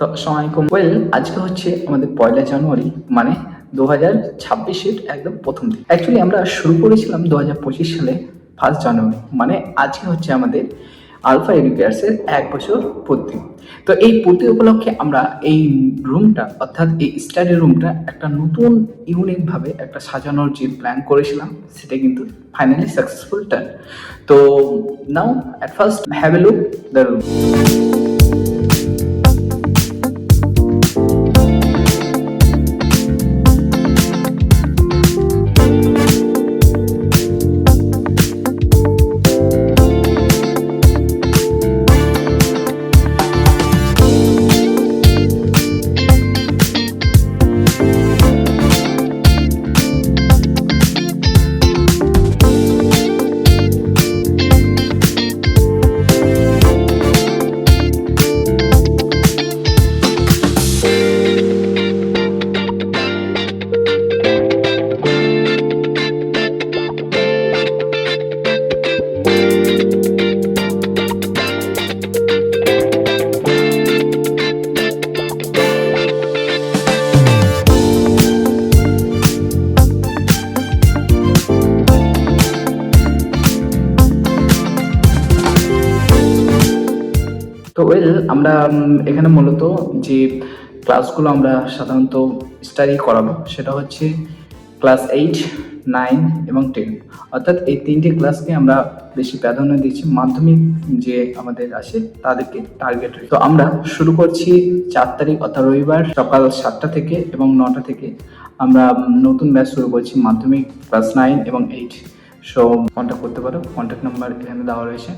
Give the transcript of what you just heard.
তো আসসালামু আলাইকুম। ওয়েল আজকে হচ্ছে আমাদের পয়লা জানুয়ারি মানে দু হাজার ছাব্বিশের একদম প্রথম দিন। অ্যাকচুয়ালি আমরা শুরু করেছিলাম দু হাজার পঁচিশ সালে ফার্স্ট জানুয়ারি মানে আজকে হচ্ছে আমাদের আলফা এডুকেয়ার্সের এক বছর পূর্তি। তো এই পূর্তি উপলক্ষে আমরা এই রুমটা অর্থাৎ এই স্টাডি রুমটা একটা নতুন ইউনিকভাবে একটা সাজানোর যে প্ল্যান করেছিলাম, সেটা কিন্তু ফাইনালি সাকসেসফুল টার্ন তো now at first have a look the room তো ওয়েল আমরা এখানে মূলত যে ক্লাসগুলো আমরা সাধারণত স্টাডি করাবো, সেটা হচ্ছে ক্লাস এইট নাইন এবং টেন অর্থাৎ এই তিনটে ক্লাসকে আমরা বেশি প্রাধান্য দিচ্ছি, মাধ্যমিক যে আমাদের আছে তাদেরকে টার্গেট তো আমরা শুরু করছি চার তারিখ, অর্থাৎ রবিবার সকাল সাতটা থেকে এবং নটা থেকে। আমরা নতুন ব্যাচ শুরু করছি মাধ্যমিক ক্লাস নাইন এবং এইট সো কন্ট্যাক্ট করতে পারো কন্ট্যাক্ট নাম্বার এখানে দেওয়া রয়েছে।